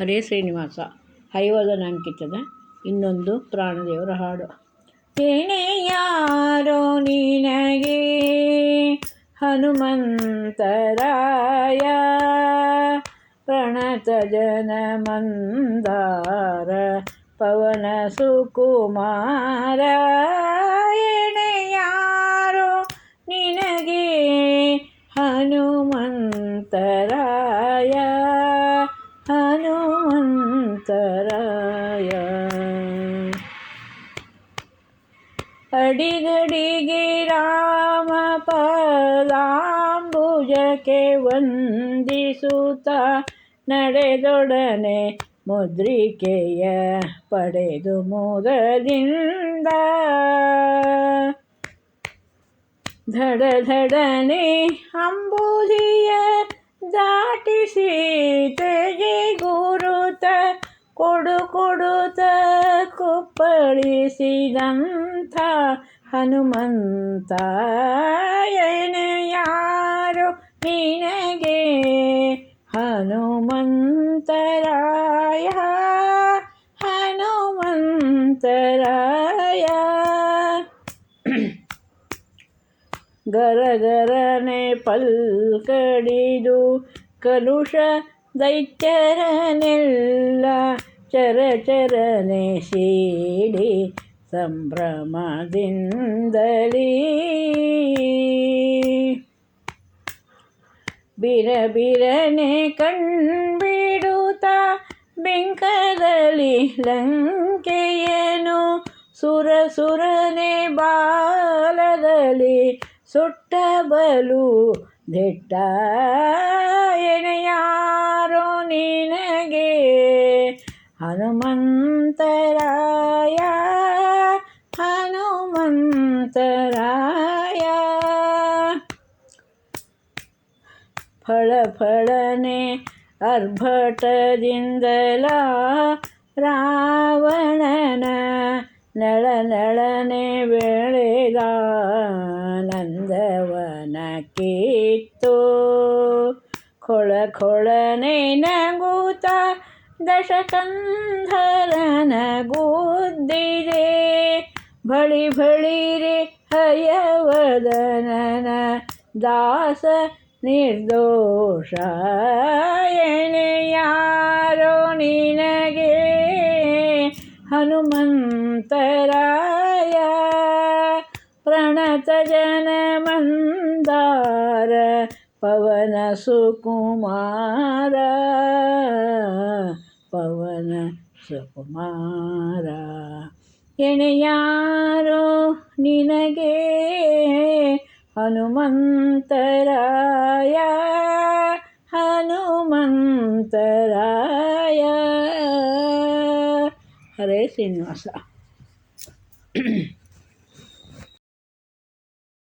ಹರೇ ಶ್ರೀನಿವಾಸ. ಹೈವದನಾಂಕಿತದ ಇನ್ನೊಂದು ಪ್ರಾಣದೇವರ ಹಾಡು. ಯಾರೋ ನಿನಗೆ ಹನುಮಂತರಾಯ, ಪ್ರಣತ ಜನ ಮಂದಾರ, ಪವನ ಸುಕುಮಾರ. ಯಾರೋ ನಿನಗೆ ಹನುಮಂತರಾಯ ಅಡಿಗಡಿಗೆ ರಾಮ ಪದಾಂಬುಜಕ್ಕೆ ವಂದಿಸುತ್ತ ನಡೆದೊಡನೆ ಮುದ್ರಿಕೆಯ ಪಡೆದು ಮೊದಲಿಂದ ಧಡ ಧಡನೆ ಅಂಬುದಿಯ ದಾಟಿಸಿ ಕುಪ್ಪಳಿಸಿದಂಥ ಹನುಮಂತ ಯಾರು ನಿನಗೆ ಹನುಮಂತರಾಯ ಹನುಮಂತರಾಯ. ಗರಗರನೆ ಪಲ್ಕಡಿದು ಕಲುಷ ದೈತ್ಯರನೆಲ್ಲ ಚರಚರನೆ ಶೀಡಿ ಸಂಭ್ರಮದಿಂದಲೀ. ಬಿರ ಬಿರನೆ ಕಣ್ಬಿಡುತ್ತ ಬೆಂಕದಲ್ಲಿ ಲಂಕೆಯನು? ಸುರ ಸುರನೆ ಬಾಲದಲ್ಲಿ ಸುಟ್ಟ ಬಲು ದಿಟ್ಟ ಎನೆಯಾರೋ ನಿನಗೆ. ಹನುಮಂತರಾಯ ಹನುಮಂತರಾಯ ಫಳ ಫಳನೆ ಅರ್ಭಟದಿಂದಲ ರಾವಣನ ನಳ ನಳನೆ ಬೆಳೆದ ನಂದವನ ಕಿತ್ತು ಕೊಳ ಕೊಳನೆ ನಗೂತ ದಶಕಂಧರನ ಗುದ್ದಿದೆ ಬಳಿ ಬಳಿರೆ ಹಯವದನನ ದಾಸ ನಿರ್ದೋಷ ಯಾರೋ ನಿನಗೆ ಹನುಮಂತರಾಯ ಪ್ರಣತ ಜನ ಮಂದಾರ ಪವನ ಸುಕುಮಾರ ಸುಕುಮಾರ ಎಣೆಯಾರೋ ನಿನಗೆ ಹನುಮಂತರಾಯ ಹನುಮಂತರಾಯ. ಹರೇ ಶ್ರೀನಿವಾಸ.